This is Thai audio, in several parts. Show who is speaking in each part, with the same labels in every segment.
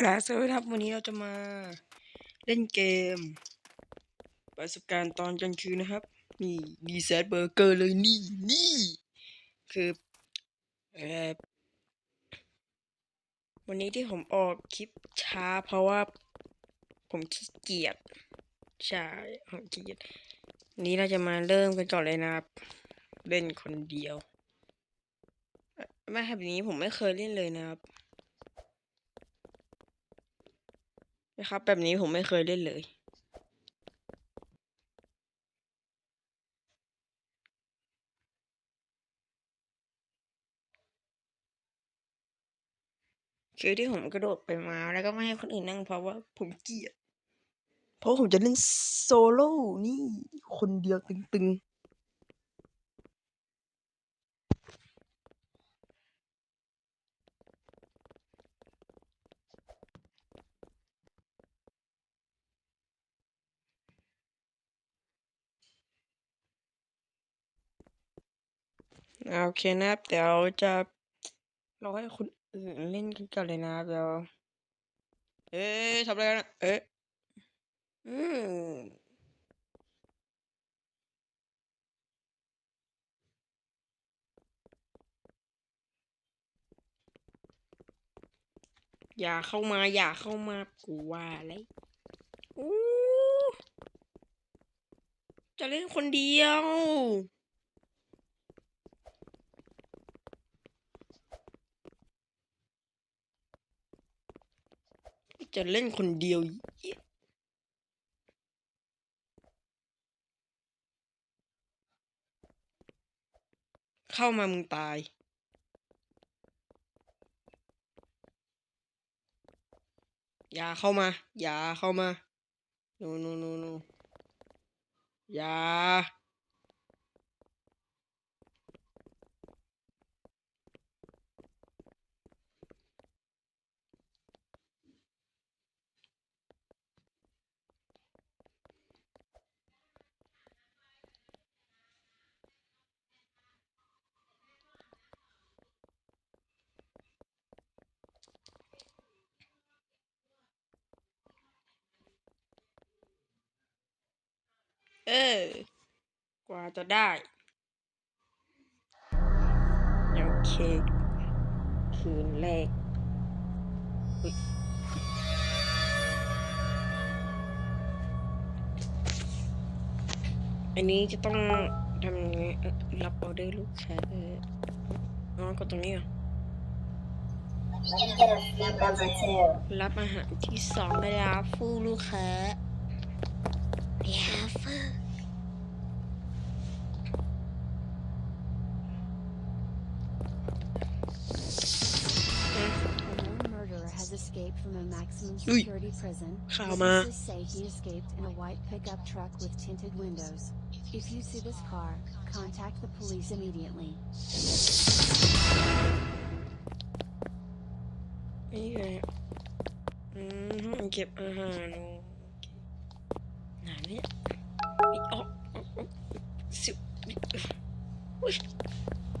Speaker 1: ครับสวัสดีครับวันนี้เราจะมาเล่นเกม ประสบการณ์ตอนกลางคืนนะครับนี่ดีแซดเบอร์เกอร์เลยนี่นี่คือเออวันนี้ที่ผมออกคลิปช้าเพราะว่า ผมขี้เกียจใช่ผมขี้เกียจนี้เราจะมาเริ่มกันก่อนเลยนะครับ เล่นคนเดียวไม่แบบนี้ผมไม่เคยเล่นเลยนะครับ นะครับ แบบนี้ผมไม่เคยเล่นเลย คือที่ผมกระโดดไปมาแล้วก็ไม่ให้คนอื่นนั่งเพราะว่าผมเกลียด เพราะผมจะเล่นโซโล่นี่ คนเดียวตึงๆ โอเคนะครับ เดี๋ยวจะรอให้คนอื่นเล่นกันก่อนเลยนะครับเดี๋ยว เอ๊ะทำอะไรกันอะเอ๊ะอืมอย่าเข้ามาอย่าเข้ามากูว่าอะไรอู้จะเล่นคนเดียว จะเล่นคนเดียวเข้ามามึงตาย อย่าเข้ามา อย่าเข้ามา โนโนโนโนอย่า เออ กว่า จะได้ โอเค คืนแรกอันนี้จะต้องทำยังไงรับออเดอร์ลูกค้าเอออ๋อกดตรงนี้เหรอ
Speaker 2: Let me get a feed number two.
Speaker 1: รับอาหารที่สองได้แล้วฟูลูกค้าเดี๋
Speaker 3: maximum
Speaker 1: Ui.
Speaker 3: security prison.
Speaker 1: Calma.
Speaker 3: Witnesses say he escaped in a white pickup truck with tinted windows. If you see this car, contact the police immediately.
Speaker 1: นี่ไงอืมห้องเก็บอาหารโอเคไหนเนี่ยอีอ๋ออ๋ออ๋อสิวอุ้ย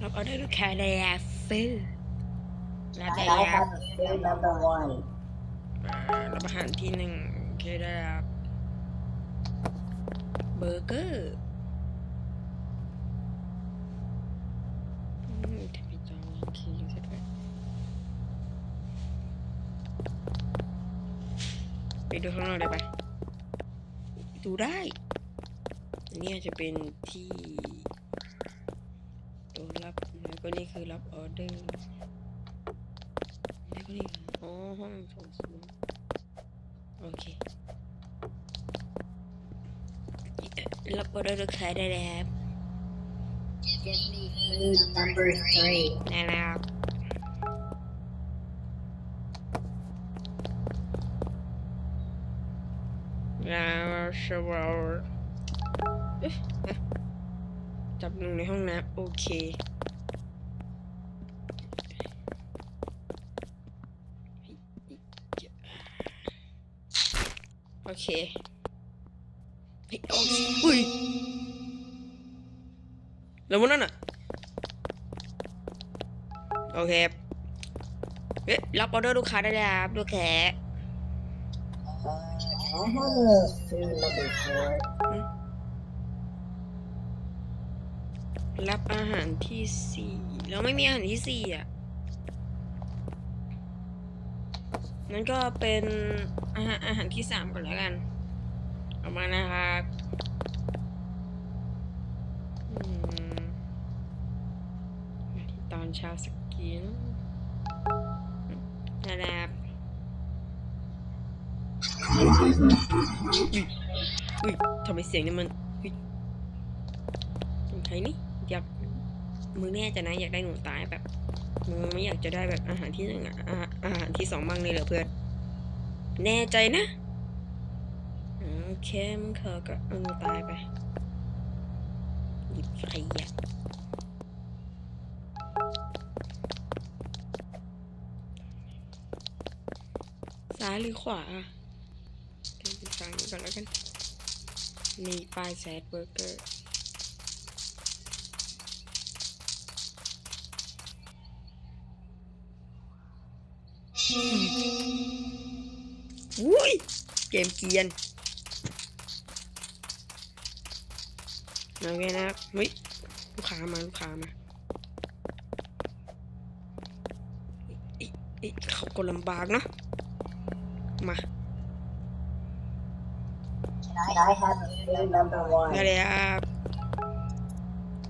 Speaker 1: รับออเดอร์ลูกค้าได้แล้วฟูรับได้
Speaker 2: I
Speaker 1: แล้ว
Speaker 2: have a food number one.
Speaker 1: รับอาหารที่หนึ่งโอเคได้ครับ เบอร์เกอร์อืมทำไมจอมีคีย์ซะด้วยไปดูข้างนอกได้ปะดูได้นนี้อาจจะเป็นที่ตัวรับแล้วก็นี่คือรับออเดอร์ นี่คืออ๋อห้องส่งสูงโอเครับออเดอร์ลูกค้าได้แล้วครับ
Speaker 2: Give me food number three.
Speaker 1: ได้แล้วแล้วชวาเอ๊ะนะจับลงในห้องน้ำโอเค โอ เคเฮ้ยอุ้ยแล้วมันนั่นอะ โอเคเอ๊ะรับออเดอร์ลูกค้าได้แล้วครับลูกแขกรับอาหารที่สี่เราไม่มีอาหารที่สี่อะ งั้นก็เป็นอาหารอาหารที่สามก่อนแล้วกัน ออกมานะครับอตอนเช้าสกินนะครับอุ้ยทำไมเสียงเนี่ยมันอุ้ยใครนี่อยากมึงแน่จะนะอยากได้หนูตายแบบ มึงไม่อยากจะได้แบบอาหารที่หนึ่งอะอาหารที่สองบ้างเลยเหรอเพื่อน แน่ใจนะโอเคมึงเถอก็เอาหนูตายไปหยิบไฟอะซ้ายหรือขวาเดี๋ยวดูฝั่งนี้ก่อนแล้วกันนี่ป้ายแซดเบอร์เกอร์ อุ้ย เกมเกรียนโอเคนะครับเฮ้ยลูกค้ามา ลูกค้ามาเอ๊ะเอ๊ะเขาก็ลำบากเนาะมา
Speaker 2: Can I have a food number one?
Speaker 1: ได้เลยครับ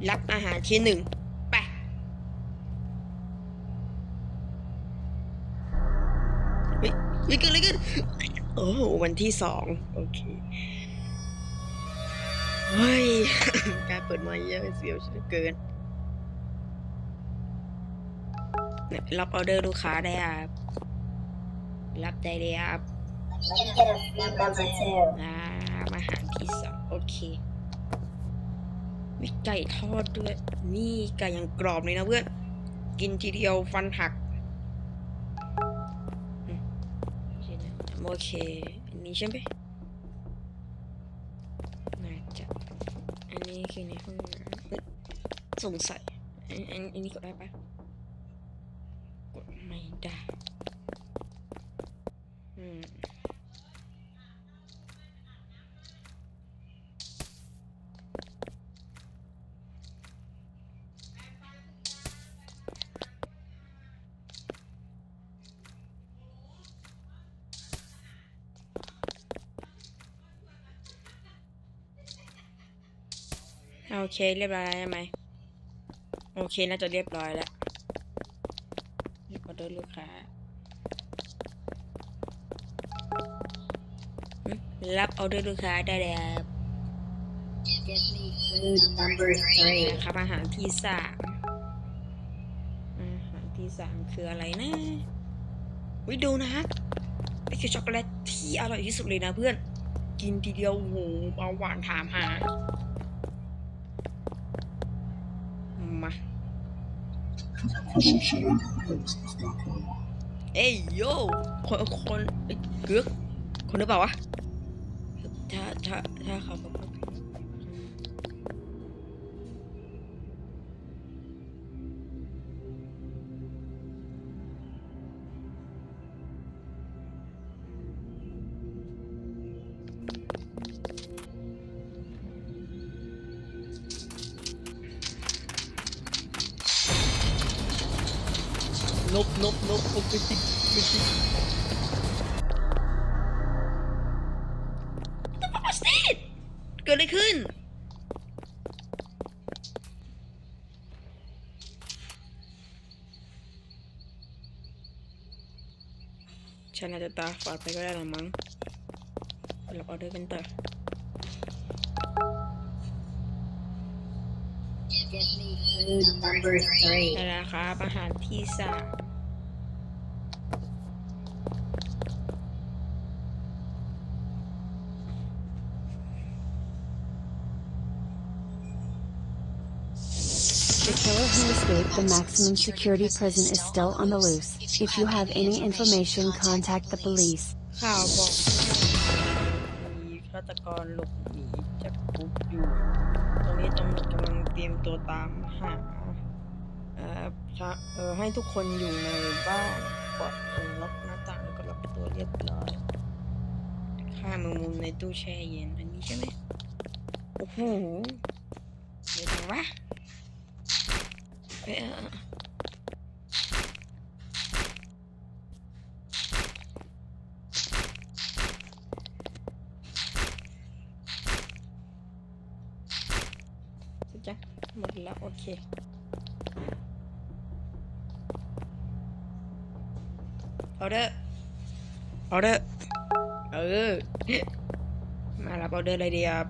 Speaker 1: รับอาหารที่หนึ่ง ไปเฮ้ยเฮ้ยเกินเลยเกินโอ้โหวันที่สองโอเคเฮ้ยการเปิดมาเยอะเสียวเหลือเกินเนี่ยรับออเดอร์ลูกค้าได้ครับรับได้เลยครับ
Speaker 2: Let me get a food number two.
Speaker 1: อ่าอาหารที่สองโอเคมีไก่ทอดด้วย นี่ไก่ยังกรอบเลยนะเพื่อน กินทีเดียวฟันหัก โอเค อันนี้ใช่ไหมน่าจะ อันนี้คือในห้องน้ำสงสัย อันอันอันนี้กดได้ปะกดไม่ได้ โอเคเรียบร้อยแล้วใช่ไหมโอเคน่าจะเรียบร้อยแล้วรีบออเดอร์ลูกค้าหึรับออเดอร์ลูกค้าได้แล้ว
Speaker 2: Give me food number three.
Speaker 1: นะครับอาหารที่สามอาหารที่สามคืออะไรนะวิดูนะนี่คือช็อกโกแลตที่อร่อยที่สุดเลยนะเพื่อน กินทีเดียวโอ้โหเบาหวานถามหามา เอ้ยโยคนคนเกือกคนหรือเปล่าวะถ้าถ้าถ้าเขา สตีดเกิดอะไรขึ้น ฉันอาจจะตาฝาดไปก็ได้ละมั้งรับออเดอร์กันต่อ
Speaker 2: Give me food number three.
Speaker 1: ได้แล้วครับอาหารที่สาม
Speaker 3: the maximum security prison is still on the loose. If you have any information, contact the police.
Speaker 1: ข่าวบอกมีฆาตกรหลบหนีจากคุกอยู่ ตอนนี้ตำรวจกำลังเตรียมตัวตามหาเอ่อพระเอ่อให้ทุกคนอยู่ในบ้านปลอดเอ่อล็อกหน้าต่างแล้วก็ล็อกประตูเรียบร้อยแมงมุมในตู้แช่เย็นอันนี้ใช่ไหมโอ้โหเดี๋ยวนะวะเอยเออเออ จ้ะหมดแล้ว โอเคออเดอร์ออเดอร์เออ มารับออเดอร์อะไรดีครับ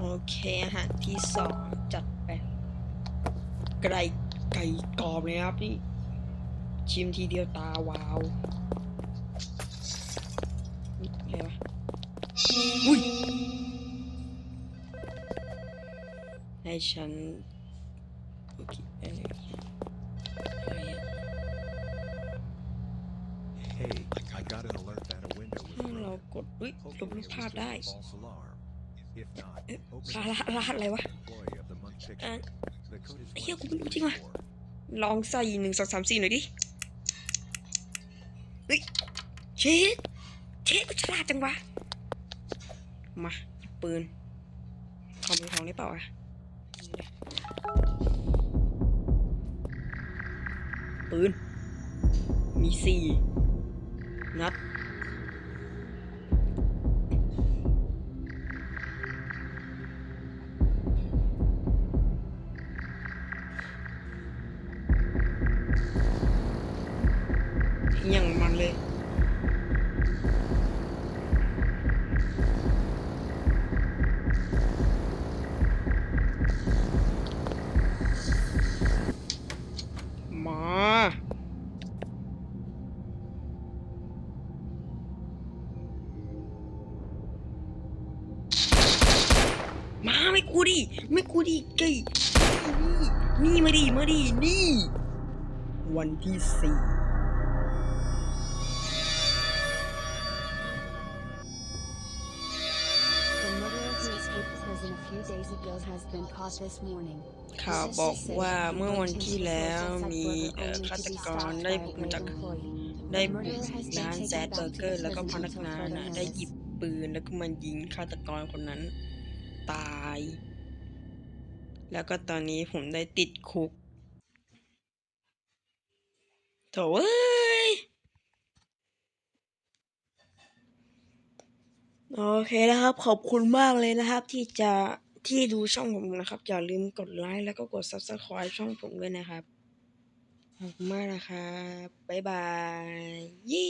Speaker 1: โอเคอาหารที่สองจัด ไปไก่ไก่กรอบเลยครับนี่ชิมทีเดียวตาวาวนี่อะไรวะอุ้ยให้ฉันโอเคเอ้ยอะไรอะ
Speaker 4: Hey, I got an alert that a window was
Speaker 1: ถ้าเรา
Speaker 4: broken.
Speaker 1: กดอุ้ยลบ
Speaker 4: Hopefully
Speaker 1: รูป
Speaker 4: it
Speaker 1: ภาพ
Speaker 4: was just
Speaker 1: ได้
Speaker 4: a false alarm. If not,
Speaker 1: เอ๊ะ
Speaker 4: open
Speaker 1: ร
Speaker 4: it
Speaker 1: หัสรหัสอะไรวะ
Speaker 4: employee of the month picture.
Speaker 1: อะ
Speaker 4: The code is
Speaker 1: เฮียกู
Speaker 4: one,
Speaker 1: ไม่รู้
Speaker 4: two,
Speaker 1: จริงว่ะ
Speaker 4: four.
Speaker 1: ลองใส่หนึ่งสองสามสี่หน่อยดิเฮ้ยเชดเชดกูฉลาดจังวะ มาหยิบปืนทองเป็นทองได้เปล่าอะปืน มีสี่นัด ยนี่นี่มาดิมาดินี่ วันที่สี่
Speaker 3: The murderer who escaped prison a few days ago has been caught this morning.
Speaker 1: ข่าวบอกว่าเมื่อวันที่แล้วมีเอ่อฆาตกรได้บุกมาจากได้บุกร้านแซดเบอร์เกอร์ แล้วก็พนักงานน่ะได้หยิบปืนแล้วก็มันยิงฆาตกรคนนั้น ตาย แล้วก็ตอนนี้ผมได้ติดคุกโถเอ้ย โอเคนะครับ ขอบคุณมากเลยนะครับ ที่จะที่ดูช่องผมนะครับ อย่าลืมกดไลค์แล้วก็กด subscribe ช่องผมด้วยนะครับ ขอบคุณมากนะครับ บ๊ายบายเย้